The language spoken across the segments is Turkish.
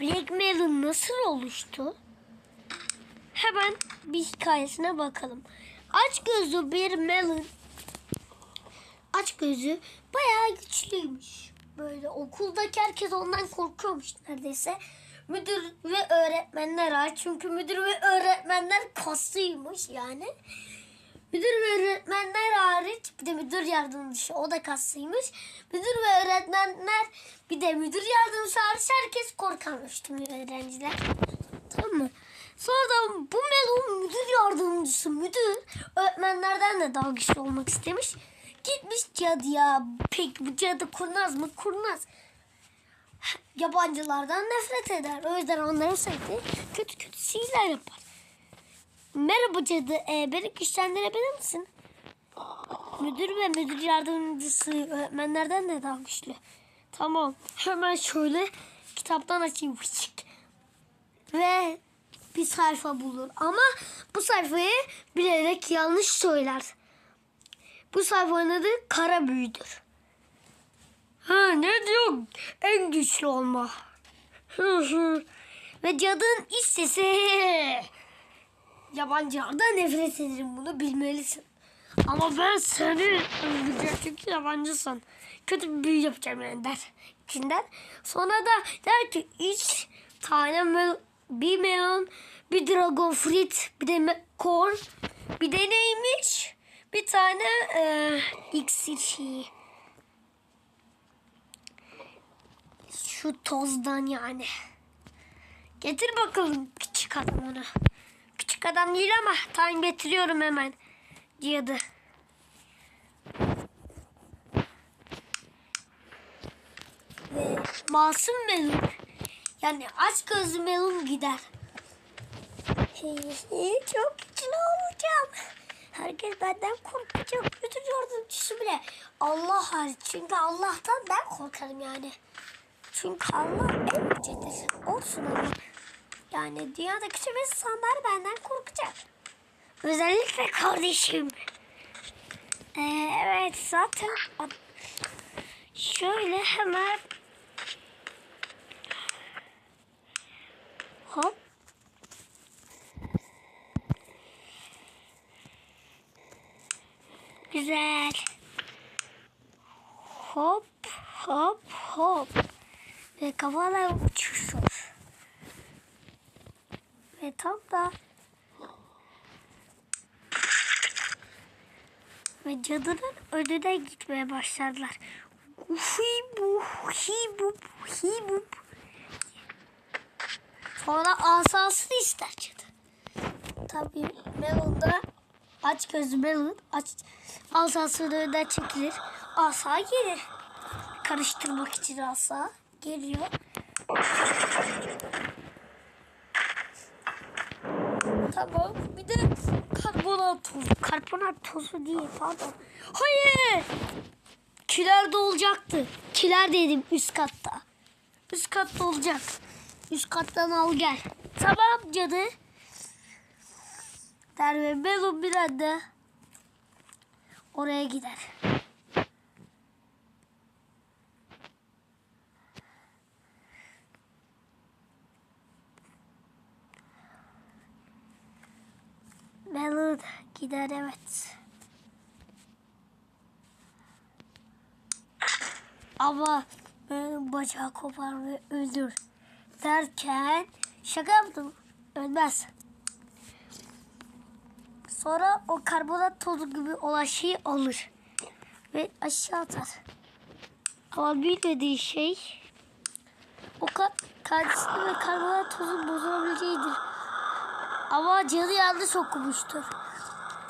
Black Melon nasıl oluştu? Hemen bir hikayesine bakalım. Aç gözlü bir melon aç gözü bayağı güçlüymüş. Böyle okuldaki herkes ondan korkuyormuş neredeyse. Müdür ve öğretmenler hariç. Çünkü müdür ve öğretmenler kaslıymış yani. Müdür ve öğretmenler hariç de müdür yardımcısı o da kaslıymış. Müdür ve öğretmenler bir de müdür yardımcısı hariç herkes korkarmış tüm öğrenciler. Tamam mı? Sonra da bu Melon müdür yardımcısı müdür öğretmenlerden de daha olmak istemiş. Gitmiş cadıya. Pek bu cadı kurnaz mı? Kurnaz. Yabancılardan nefret eder. O yüzden onları sürekli kötü kötü şeyler yapar. Merhaba cadı. Ee, beni güçlendirebilir misin? Müdür ve müdür yardımcısı öğretmenlerden de daha güçlü. Tamam. Hemen şöyle kitaptan açayım. Ve bir sayfa bulur. Ama bu sayfayı bilerek yanlış söyler. Bu sayfanın adı kara büyüdür. Ha ne diyor? En güçlü olma. Ve cadının iç sesi. Yabancılardan nefret ederim bunu bilmelisin. Ama ben seni öldüreceğim çünkü yabancısın. Kötü bir büyü yapacağım yani der. İçinden. Sonra da der ki üç tane mel bir melon, bir dragon fruit, bir de corn, bir de neymiş? Bir tane e, iksir. Şu tozdan yani. Getir bakalım küçük adam onu. Küçük adam değil ama time getiriyorum hemen. Ve masum melon. Yani aç gözlü melon gider. Çok güçlü olacağım. Herkes benden korkacak. Bütün yardımcısı bile. Allah hariç. Çünkü Allah'tan ben korkarım yani. Çünkü Allah en yücedir. Olsun ama. Yani dünyadaki tüm insanlar benden korkacak. Özellikle kardeşim. Ee, evet zaten şöyle hemen hop. Güzel. Hop hop hop. Ve kafalar uçuşur. Ve tam da ve cadının önüne gitmeye başladılar. Hibu, hibu, hibu. Sonra asasını ister cadı. Tabii Melon da aç gözlü Melon aç asasını önünden çekilir. Asa gelir. Karıştırmak için asa geliyor. Tamam. Bir de karbonat tozu. Karbonat tozu değil pardon. Hayır. Kiler de olacaktı. Kiler dedim üst katta. Üst katta olacak. Üst kattan al gel. Tamam cadı. Der ve bir anda oraya gider. Melon gider evet. Ama benim bacağı kopar ve öldür derken şaka yaptım. Ölmez. Sonra o karbonat tozu gibi olan şeyi alır ve aşağı atar. Ama bilmediği şey o ka kardeşinin ve karbonat tozu bozulabileceğidir. Ama canı yanlış okumuştur.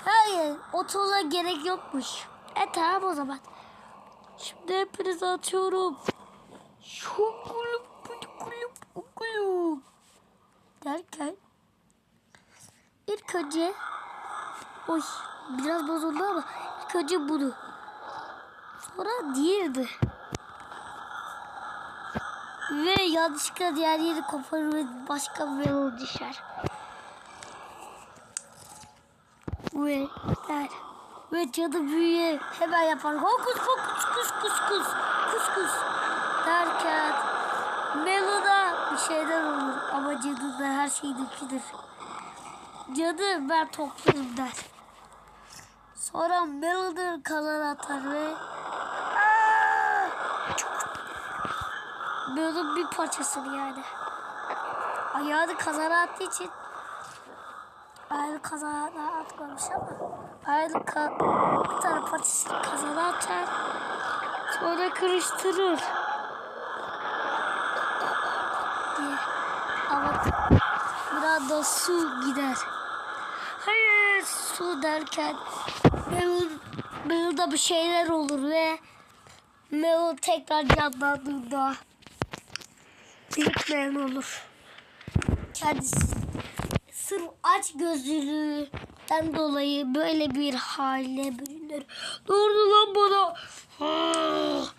Hayır, o toza gerek yokmuş. E tamam o zaman. Şimdi hepinizi atıyorum. Şokulum, pukulum, pukulum. Derken ilk önce oy biraz bozuldu ama ilk önce bunu. Sonra diğerdi. Ve yanlışlıkla diğer yeri koparır ve başka bir yol düşer. Ve der. Ve cadı büyüye hemen yapar. Hokus pokus kus kus kus kus kus derken Melo'da bir şeyden cadı da her şey dökülür. Cadı ben toplarım der. Sonra Melody kalan atar ve! Melody bir parçasını yani. Ayağını kazara attığı için ayağını kazara atmamış ama ayağını ka bir tane parçasını kazara atar. Sonra karıştırır. diye. Ama biraz da su gider. Hayır su derken Mel'da bir şeyler olur ve Mel tekrar canlandığında büyük Mel olur. Kendisi sırf aç gözlülüğünden dolayı böyle bir hale bürünür. Doğru lan bana. Ah,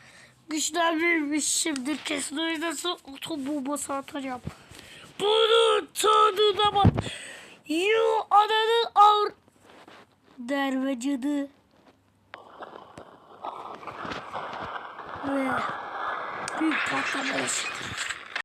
Güçlenmiş şimdi kesin oynasın otom bombası atacağım. Bunu tadına bak. Yu ananın avr... Der ve cadı. Ve büyük patlama yaşadı.